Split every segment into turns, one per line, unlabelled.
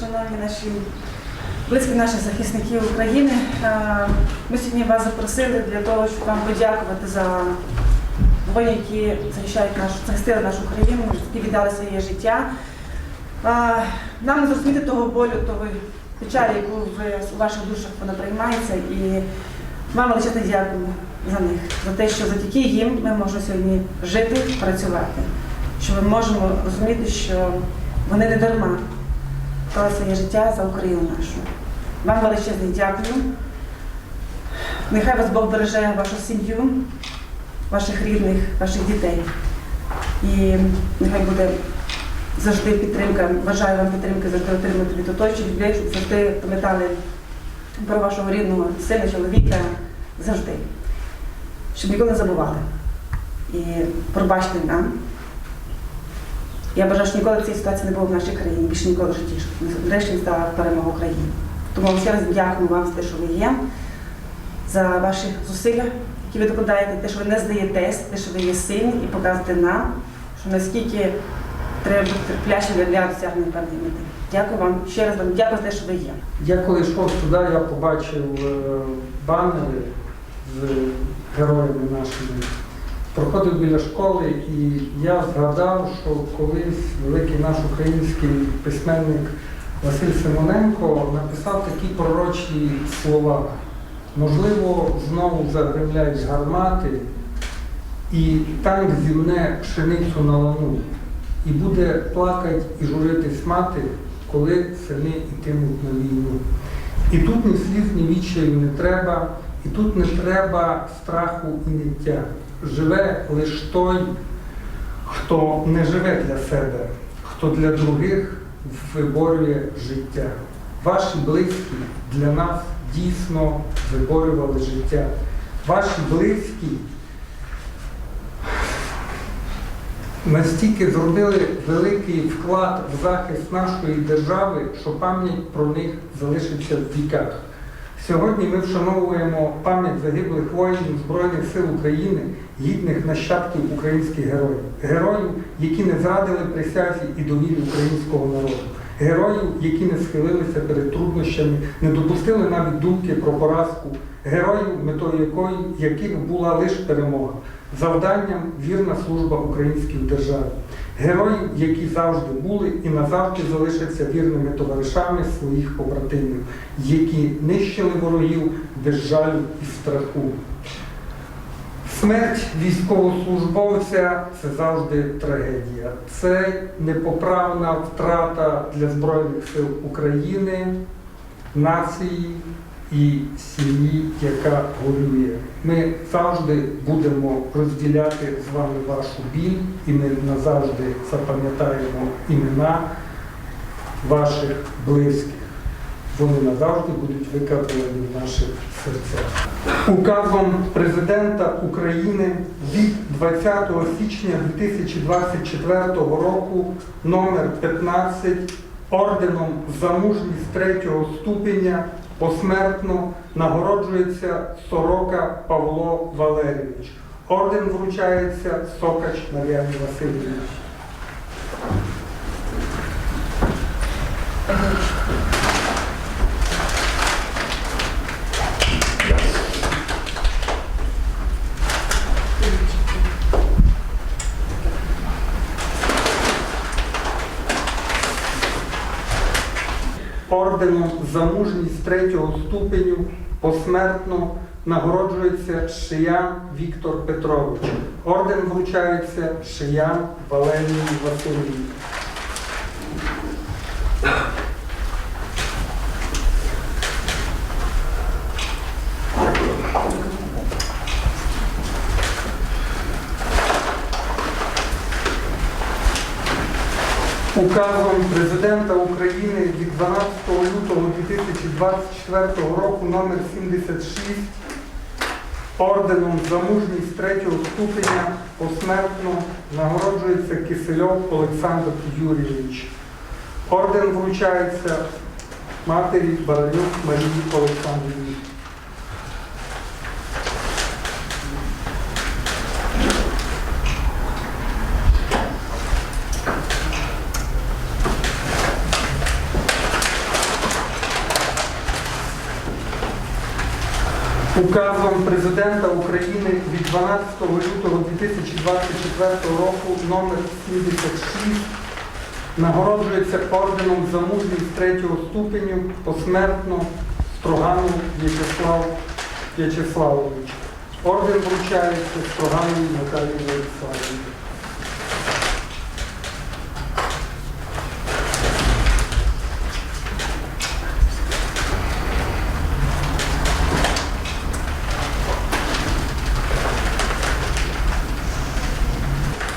Шановні наші близькі наші захисники України, е, ми сьогодні вас запросили для того, щоб вам подякувати за воїнів, які захищають нашу, захистили нашу країну, які віддали своє життя. Е, Нам не зрозуміти того болю, того печалі, яку ви у ваших душах вона приймається, і вам величезне дякуємо за них, за те, що завдяки їм ми можемо сьогодні жити, працювати, що ми можемо розуміти, що вони не дарма дали своє життя за Україну нашу. Вам величезне дякую. Нехай вас Бог береже вашу сім'ю, ваших рідних, ваших дітей. І нехай буде завжди підтримка. Бажаю вам підтримки, завжди отримати від людей, щоб завжди пам'ятали про вашого рідного сина, чоловіка завжди. Щоб ніколи не забували. І пробачте нам. Я бажаю, що ніколи цієї ситуації не було в нашій країні, більше ніколи в житті, щоб врешті стала перемога України. Тому ще раз дякую вам за те, що ви є, за ваші зусилля, які ви докладаєте, те, що ви не здаєтесь, те, що ви є сильні, і показуєте нам, що наскільки треба бути терплячим для досягнення певної мети. Дякую вам ще раз вам дякую за те, що ви є.
Я коли йшов сюди, я побачив е, банери з героями нашими. Проходив біля школи і я згадав, що колись великий наш український письменник Василь Симоненко написав такі пророчі слова. Можливо, знову загремлять гармати, і танк зімне пшеницю на лану, і буде плакать і журитись мати, коли сини йтимуть на війну. І тут ні сліз, ні відчаю не треба, і тут не треба страху і ниття. Живе лиш той, хто не живе для себе, хто для других виборює життя. Ваші близькі для нас дійсно виборювали життя. Ваші близькі настільки зробили великий вклад в захист нашої держави, що пам'ять про них залишиться в віках. Сьогодні ми вшановуємо пам'ять загиблих воїнів Збройних сил України, гідних нащадків українських героїв, героїв, які не зрадили присязі і довірі українського народу, героїв, які не схилилися перед труднощами, не допустили навіть думки про поразку, героїв, метою якої яких була лише перемога, завданням вірна служба українській державі, героїв, які завжди були і назавжди залишаться вірними товаришами своїх побратимів, які нищили ворогів без жалю і страху. Смерть військовослужбовця це завжди трагедія. Це непоправна втрата для Збройних сил України, нації і сім'ї, яка горює. Ми завжди будемо розділяти з вами вашу біль, і ми назавжди запам'ятаємо імена ваших близьких. Вони назавжди будуть викарбовані в наших серцях. Указом президента України від 20 січня 2024 року номер 15 орденом за мужність третього ступеня посмертно нагороджується Сорока Павло Валерійович. Орден вручається Сокач Мар'яні Васильівні. Орденом за мужність третього ступеню посмертно нагороджується Шиян Віктор Петрович. Орден вручається Шиян Валерії Васильівні. Указом президента України від 12 лютого 2024 року номер 76 орденом за мужність третього ступеня посмертно нагороджується Кисельов Олександр Юрійович. Орден вручається матері Баранюк Марії Олександрівні. Указом Президента України від 12 лютого 2024 року номер 76 нагороджується орденом за мужність третього ступеню посмертно Строгану В'ячеслав В'ячеславович. Орден вручається Строгану Наталії Владиславовні.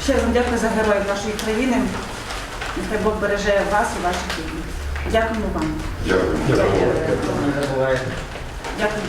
Ще раз вам дякую за героїв нашої країни. Нехай Бог береже вас і ваших рідних. Дякуємо вам.
Дякую.
Дякую.